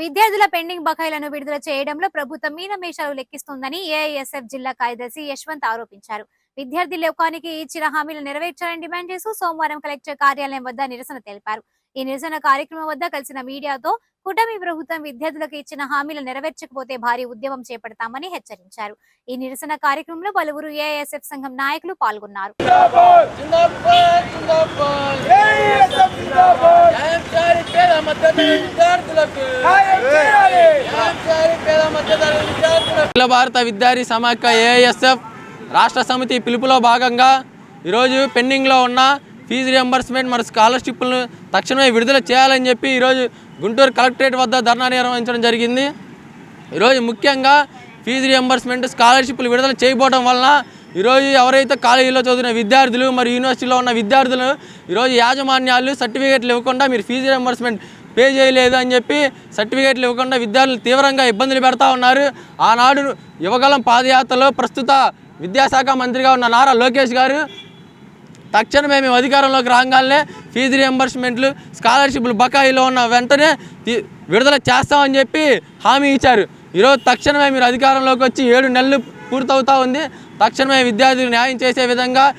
విద్యార్థుల పెండింగ్ బకాయిలను విడుదల చేయడంలో ప్రభుత్వం మీనమేషాలు లెక్కిస్తోందని ఏఐఎస్ఎఫ్ జిల్లా కార్యదర్శి యశ్వంత్ ఆరోపించారు. విద్యార్థి లోకానికి ఇచ్చిన హామీలు నెరవేర్చాలని డిమాండ్ చేస్తూ సోమవారం కలెక్టర్ కార్యాలయం వద్ద నిరసన తెలిపారు. ఈ నిరసన కార్యక్రమం వద్ద కలిసిన మీడియాతో కూటమి ప్రభుత్వం విద్యార్థులకు ఇచ్చిన హామీలు నెరవేర్చకపోతే భారీ ఉద్యమం చేపడతామని హెచ్చరించారు. ఈ నిరసన కార్యక్రమంలో పలువురు ఏఐఎస్ఎఫ్ సంఘం నాయకులు పాల్గొన్నారు. అఖిల భారత విద్యార్థి సమాఖ్య ఏఎస్ఎఫ్ రాష్ట్ర సమితి పిలుపులో భాగంగా ఈరోజు పెండింగ్లో ఉన్న ఫీజు రియంబర్స్మెంట్ మరియు స్కాలర్షిప్లను తక్షణమే విడుదల చేయాలని చెప్పి ఈరోజు గుంటూరు కలెక్టరేట్ వద్ద ధర్నా నిర్వహించడం జరిగింది. ఈరోజు ముఖ్యంగా ఫీజు రియంబర్స్మెంట్ స్కాలర్షిప్లు విడుదల చేయబోవడం వలన ఈరోజు ఎవరైతే కాలేజీలో చదివిన విద్యార్థులు మరియు యూనివర్సిటీలో ఉన్న విద్యార్థులు ఈరోజు యాజమాన్యాలు సర్టిఫికేట్లు ఇవ్వకుండా మీరు ఫీజు రియంబర్స్మెంట్ పే చేయలేదు అని చెప్పి సర్టిఫికేట్లు ఇవ్వకుండా విద్యార్థులు తీవ్రంగా ఇబ్బందులు పెడతా ఉన్నారు. ఆనాడు యువగలం పాదయాత్రలో ప్రస్తుత విద్యాశాఖ మంత్రిగా ఉన్న నారా లోకేష్ గారు తక్షణమే మేము అధికారంలోకి రాగానే ఫీజు రియంబర్స్మెంట్లు స్కాలర్షిప్లు బకాయిలో ఉన్న వెంటనే విడుదల చేస్తామని చెప్పి హామీ ఇచ్చారు. ఈరోజు తక్షణమే మీరు అధికారంలోకి వచ్చి ఏడు నెలలు పూర్తవుతా ఉంది. తక్షణమే విద్యార్థులు న్యాయం చేసే విధంగా